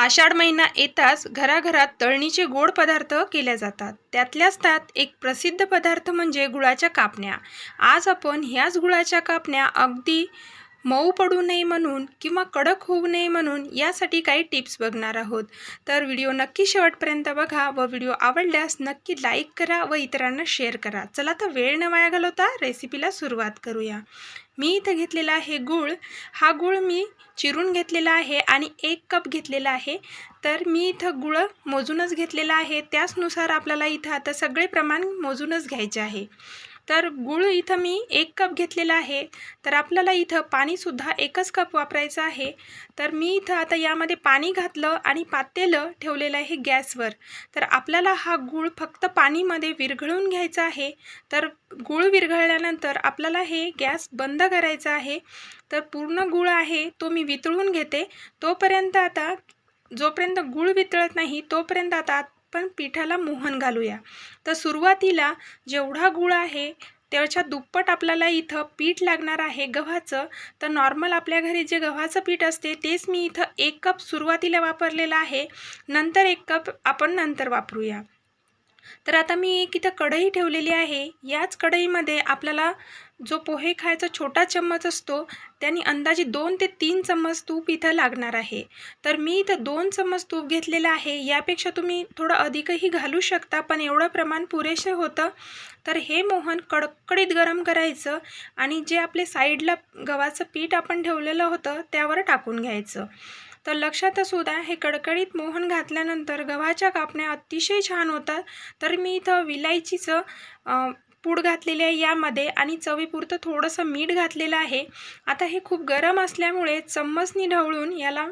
आषाढ महिना येताच घराघरात तळणीचे गोड पदार्थ केले जातात. त्यातल्याच त्यात एक प्रसिद्ध पदार्थ म्हणजे गुळाच्या कापण्या. आज आपण ह्याच गुळाच्या कापण्या अगदी मऊ पडू नये म्हणून किंवा कडक होऊ नये म्हणून यासाठी काही टिप्स बघणार आहोत. तर व्हिडिओ नक्की शेवटपर्यंत बघा व व्हिडिओ आवडल्यास नक्की लाईक करा व इतरांना शेअर करा. चला तर वेळ न वाया घालवता रेसिपीला सुरुवात करूया. मी इथं घेतलेला आहे गूळ. हा गूळ मी चिरून घेतलेला आहे आणि एक कप घेतलेला आहे. तर मी इथं गुळ मोजूनच घेतलेला आहे. त्याचनुसार आपल्याला इथं आता सगळे प्रमाण मोजूनच घ्यायचे आहे. तर गूळ इथं मी एक कप घेतलेला आहे. तर आपल्याला इथं पाणीसुद्धा एकच कप वापरायचं आहे. तर मी इथं आता यामध्ये पाणी घातलं आणि पातेलं ठेवलेलं आहे गॅसवर. तर आपल्याला हा गूळ फक्त पाणीमध्ये विरघळून घ्यायचा आहे. तर गूळ विरघळल्यानंतर आपल्याला हे गॅस बंद करायचा आहे. तर पूर्ण गूळ आहे तो मी वितळून घेते. तोपर्यंत आता जोपर्यंत गूळ वितळत नाही तोपर्यंत आता आपण पिठाला मोहन घालूया. तर सुरुवातीला जेवढा गूळ आहे त्याच्या दुप्पट आपल्याला इथं पीठ लागणार आहे गव्हाचं. तर नॉर्मल आपल्या घरी जे गव्हाचं पीठ असते तेच मी इथं एक कप सुरुवातीला वापरलेलं आहे. नंतर एक कप आपण नंतर वापरूया. तर आता मी एक इथं कढई ठेवलेली आहे. याच कढईमध्ये आपल्याला जो पोहे खायचा छोटा चम्मच असतो त्याने अंदाजे दोन ते तीन चम्मच तूप इथं लागणार आहे. तर मी इथं दोन चम्मच तूप घेतलेलं आहे यापेक्षा तुम्ही थोडं अधिकही घालू शकता पण एवढं प्रमाण पुरेसे होतं. तर हे मोहन कडकडीत गरम करायचं आणि जे आपले साईडला गव्हाचं पीठ आपण ठेवलेलं होतं त्यावर टाकून घ्यायचं. तर लक्षात असू द्या हे कडकडीत मोहन घातल्यानंतर गव्हाच्या कापण्या अतिशय छान होतात. तर मी इथं विलायचीचं पूड घातलेली आहे यामध्ये आणि चवीपुरतं थोडंसं मीठ घातलेलं आहे. आता हे खूप गरम असल्यामुळे चम्मचनी ढवळून याला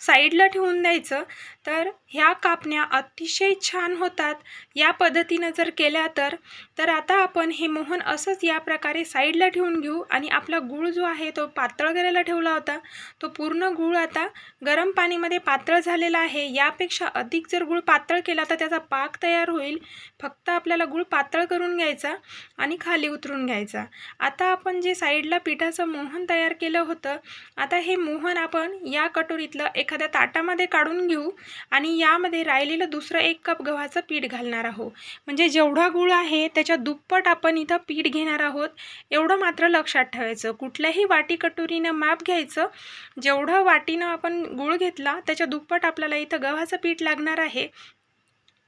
साईडला ठेवून द्यायचं. तर ह्या कापण्या अतिशय छान होतात. या पद्धतीनं जर केल्या तर तर आता आपण हे मोहन असंच या प्रकारे साईडला ठेवून घेऊ आणि आपला गूळ जो आहे तो पातळ करायला ठेवला होता. तो पूर्ण गूळ आता गरम पाणीमध्ये पातळ झालेला आहे. यापेक्षा अधिक जर गूळ पातळ केला तर त्याचा पाक तयार होईल. फक्त आपल्याला गूळ पातळ करून घ्यायचा. आणि खाली उतरून घ्यायचा. आता आपण जे साईडला पिठाचं मोहन तयार केलं होतं आता हे मोहन आपण या कटोरीतलं एखाद्या ताटामध्ये काढून घेऊ आणि यामध्ये राहिलेलं दुसरं एक कप गव्हाचं पीठ घालणार आहोत. म्हणजे जेवढा गूळ आहे त्याच्या दुप्पट आपण इथं पीठ घेणार आहोत एवढं मात्र लक्षात ठेवायचं. कुठल्याही वाटी कटोरीनं माप घ्यायचं. जेवढं वाटीनं आपण गूळ घेतला त्याच्या दुप्पट आपल्याला इथं गव्हाचं पीठ लागणार आहे.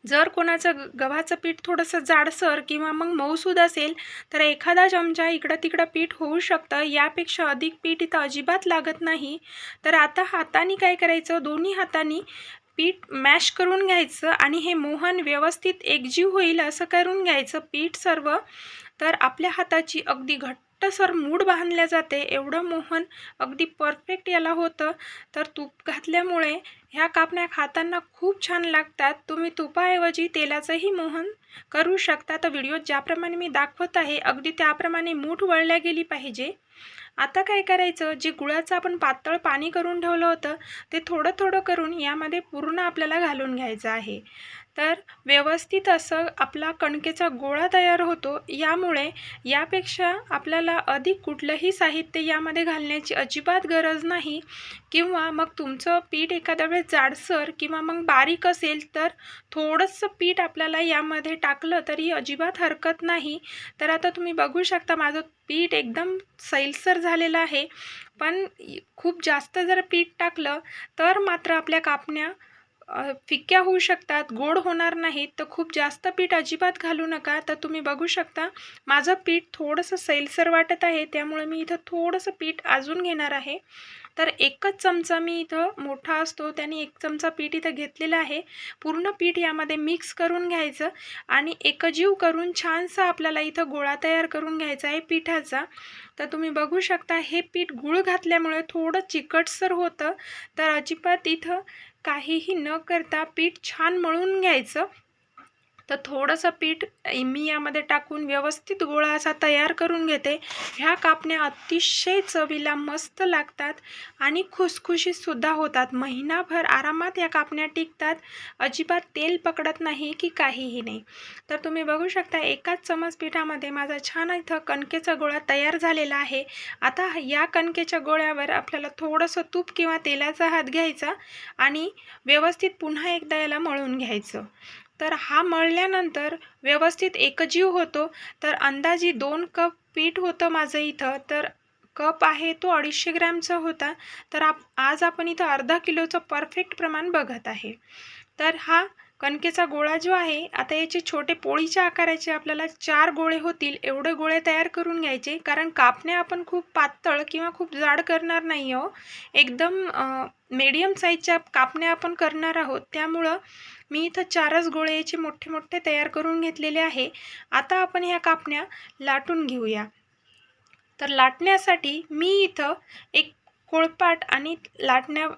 जर कोणाचं गव्हाचं पीठ थोडंसं जाडसर किंवा मग मऊसूद असेल तर एखादा चमचा इकडं तिकडं पीठ होऊ शकतं. यापेक्षा अधिक पीठ इथं अजिबात लागत नाही. तर आता हाताने काय करायचं? दोन्ही हाताने पीठ मॅश करून घ्यायचं आणि हे मोहन व्यवस्थित एकजीव होईल असं करून घ्यायचं. पीठ सर्व तर आपल्या हाताची अगदी घट्टसर मूड बांधल्या जाते. एवढं मोहन अगदी परफेक्ट याला होतं. तर तूप घातल्यामुळे ह्या कापण्या खाताना खूप छान लागतात. तुम्ही तुपाऐवजी तेलाचंही मोहन करू शकता. तर व्हिडिओत ज्याप्रमाणे मी दाखवत आहे अगदी त्याप्रमाणे मूठ वळल्या गेली पाहिजे. आता काय करायचं? जे गुळाचं आपण पातळ पाणी करून ठेवलं होतं ते थोडं थोडं करून यामध्ये पूर्ण आपल्याला घालून घ्यायचं आहे. तर व्यवस्थित असं आपला कणकेचा गोळा तयार होतो. यामुळे यापेक्षा आपल्याला अधिक कुठलंही साहित्य यामध्ये घालण्याची अजिबात गरज नाही. किंवा मग तुमचं पीठ एखाद्या वेळेस जाडसर किंवा मग बारीक असेल तर थोडंसं पीठ आपल्याला यामध्ये टाकलं तरी अजिबात हरकत नाही. तर आता तुम्ही बघू शकता माझं पीठ एकदम सैलसर झालेलं आहे. पण खूप जास्त जर पीठ टाकलं तर मात्र आपल्या कापण्या फिक्क्या होऊ शकतात गोड होणार नाहीत तर खूप जास्त पीठ अजिबात घालू नका तर तुम्ही बघू शकता माझं पीठ थोडंसं सैलसर वाटत आहे त्यामुळे मी इथं थोडंसं पीठ अजून घेणार आहे. तर एकच चमचा मी इथं मोठा असतो त्याने एक चमचा पीठ इथं घेतलेलं आहे. पूर्ण पीठ यामध्ये मिक्स करून घ्यायचं आणि एकजीव करून छानसा आपल्याला इथं गोळा तयार करून घ्यायचा आहे पिठाचा. तर तुम्ही बघू शकता हे पीठ गुळ घातल्यामुळे थोडं चिकटसर होतं तर अजिबात इथं काहीही न करता पीठ छान मळून घ्यायचं. तर थोडंसं पीठ मी यामध्ये टाकून व्यवस्थित गोळा असा तयार करून घेते. ह्या कापण्या अतिशय चवीला मस्त लागतात आणि खुसखुशीतसुद्धा होतात. महिनाभर आरामात या कापण्या टिकतात. अजिबात तेल पकडत नाही की काहीही नाही. तर तुम्ही बघू शकता एकाच चमच पिठामध्ये माझा छान इथं कणकेचा गोळा तयार झालेला आहे. आता या कणकेच्या गोळ्यावर आपल्याला थोडंसं तूप किंवा तेलाचा हात घ्यायचा आणि व्यवस्थित पुन्हा एकदा याला मळून घ्यायचं. तर हा मळल्यानंतर व्यवस्थित एकजीव होतो. तर अंदाजी दोन कप पीठ होतं माझं इथं. तर कप आहे तो अडीचशे ग्रॅमचा होता. तर आप आज आपण इथं अर्धा किलोचं परफेक्ट प्रमाण बघत आहे. तर हा कणकेचा गोळा जो आहे आता याचे छोटे पोळीच्या आकाराचे आपल्याला चार गोळे होतील एवढे गोळे तयार करून घ्यायचे. कारण कापण्या आपण खूप पातळ किंवा खूप जाड करणार नाही आहो. एकदम मीडियम साईजच्या कापण्या आपण करणार आहोत. त्यामुळं मी इथं चारच गोळे याचे मोठे मोठे तयार करून घेतलेले आहे. आता आपण ह्या कापण्या लाटून घेऊया. तर लाटण्यासाठी मी इथं एक कोळपाट आणि लाटण्या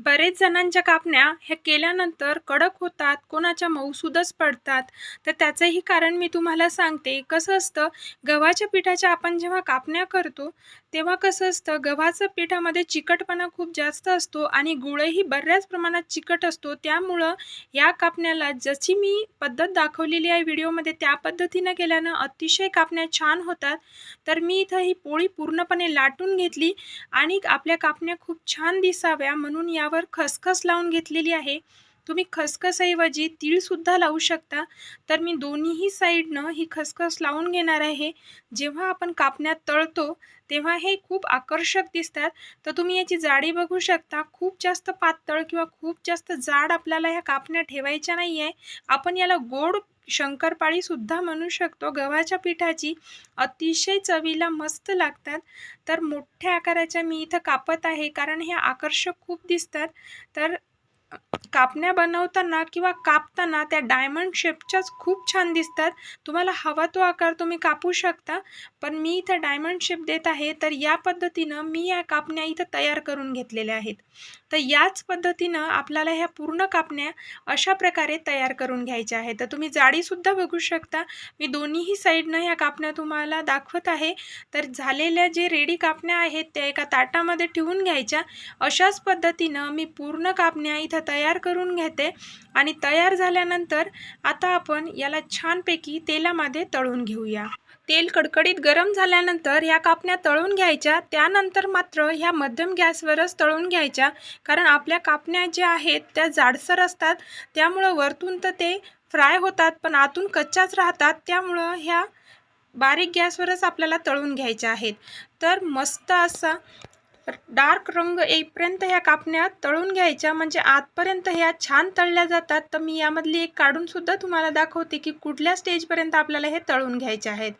बरेच जणांच्या कापण्या ह्या केल्यानंतर कडक होतात कोणाच्या मऊसूदच पडतात. तर त्याचंही कारण मी तुम्हाला सांगते. कसं असतं गव्हाच्या पिठाच्या आपण जेव्हा कापण्या करतो तेव्हा कसं असतं गव्हाचं पिठामध्ये चिकटपणा खूप जास्त असतो आणि गुळही बऱ्याच प्रमाणात चिकट असतो. त्यामुळं या कापण्याला जशी मी पद्धत दाखवलेली आहे व्हिडिओमध्ये त्या पद्धतीनं केल्यानं अतिशय कापण्या छान होतात. तर मी इथं ही पोळी पूर्णपणे लाटून घेतली आणि आपल्या कापण्या खूप छान दिसाव्या म्हणून या त्यावर खसखस लावून घेतलेली आहे. तुम्ही खसखसऐवजी तीळसुद्धा लावू शकता. तर मी दोन्हीही साईडनं ही खसखस लावून घेणार आहे. जेव्हा आपण कापण्यात तळतो तेव्हा हे खूप आकर्षक दिसतात. तर तुम्ही याची जाडी बघू शकता. खूप जास्त पातळ किंवा खूप जास्त जाड आपल्याला ह्या कापण्या ठेवायच्या नाही आहे आपण याला गोड शंकरपाळीसुद्धा म्हणू शकतो. गव्हाच्या पिठाची अतिशय चवीला मस्त लागतात. तर मोठ्या आकाराच्या मी इथं कापत आहे. कारण हे आकर्षक खूप दिसतात. तर कापण्या बनवताना किंवा कापताना त्या डायमंड शेपच्याच खूप छान दिसतात. तुम्हाला हवा तो आकार तुम्ही कापू शकता. पण मी इथं डायमंड शेप देत आहे. तर या पद्धतीनं मी या कापण्या इथं तयार करून घेतलेल्या आहेत. तर याच पद्धतीनं आपल्याला ह्या पूर्ण कापण्या अशा प्रकारे तयार करून घ्यायच्या आहेत. तर तुम्ही जाडीसुद्धा बघू शकता. मी दोन्हीही साईडनं ह्या कापण्या तुम्हाला दाखवत आहे. तर झालेल्या जे रेडी कापण्या आहेत त्या एका ताटामध्ये ठेवून घ्यायच्या. अशाच पद्धतीनं मी पूर्ण कापण्या इथं तयार करून घेते आणि तयार झाल्यानंतर आता आपण याला छानपैकी तेलामध्ये तळून घेऊया. तेल कडकडीत गरम झाल्यानंतर ह्या कापण्या तळून घ्यायच्या. त्यानंतर मात्र ह्या मध्यम गॅसवरच तळून घ्यायच्या. कारण आपल्या कापण्या ज्या आहेत त्या जाडसर असतात. त्यामुळं वरतून तर ते फ्राय होतात पण आतून कच्च्याच राहतात. त्यामुळं ह्या बारीक गॅसवरच आपल्याला तळून घ्यायच्या आहेत. तर मस्त असा डार्क रंग येईपर्यंत ह्या कापण्या तळून घ्यायच्या. म्हणजे आतपर्यंत ह्या छान तळल्या जातात. तर मी यामधली एक काढूनसुद्धा तुम्हाला दाखवते की कुठल्या स्टेजपर्यंत आपल्याला हे तळून घ्यायचे आहेत.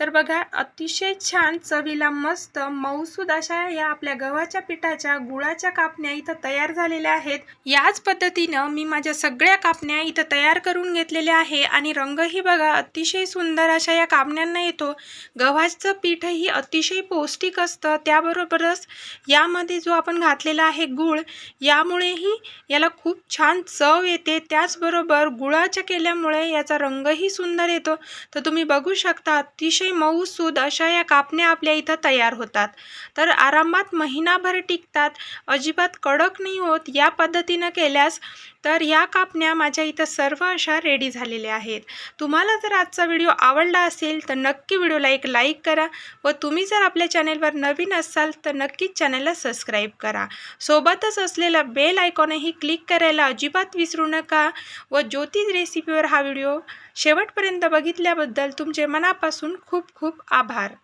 तर बघा अतिशय छान चवीला मस्त मऊसूद अशा या आपल्या गव्हाच्या पिठाच्या गुळाच्या कापण्या इथं तयार झालेल्या आहेत. याच पद्धतीनं मी माझ्या सगळ्या कापण्या इथं तयार करून घेतलेल्या आहे आणि रंगही बघा अतिशय सुंदर अशा या कापण्यांना येतो. गव्हाचं पीठही अतिशय पौष्टिक असतं. त्याबरोबरच यामध्ये जो आपण घातलेला आहे गूळ यामुळेही याला खूप छान चव येते. त्याचबरोबर गुळाच्या केल्यामुळे याचा रंगही सुंदर येतो. तर तुम्ही बघू शकता अतिशय मऊसूद अशा या कापण्या आपल्या इथं तयार होतात. तर आरामात महिनाभर टिकतात. अजिबात कडक नाही होत. या पद्धतीनं केल्यास तर या कापण्या माझ्या इथं सर्व अशा रेडी झालेल्या आहेत. तुम्हाला जर आजचा व्हिडिओ आवडला असेल तर नक्की व्हिडिओला एक लाईक करा व तुम्ही जर आपल्या चॅनेलवर नवीन असाल तर नक्कीच चॅनलला सबस्क्राईब करा. सोबतच असलेला बेल आयकॉनही क्लिक करायला अजिबात विसरू नका व ज्योतिष रेसिपीवर हा व्हिडिओ शेवटपर्यंत बघितल्याबद्दल तुमचे मनापासून खूप खूप आभार.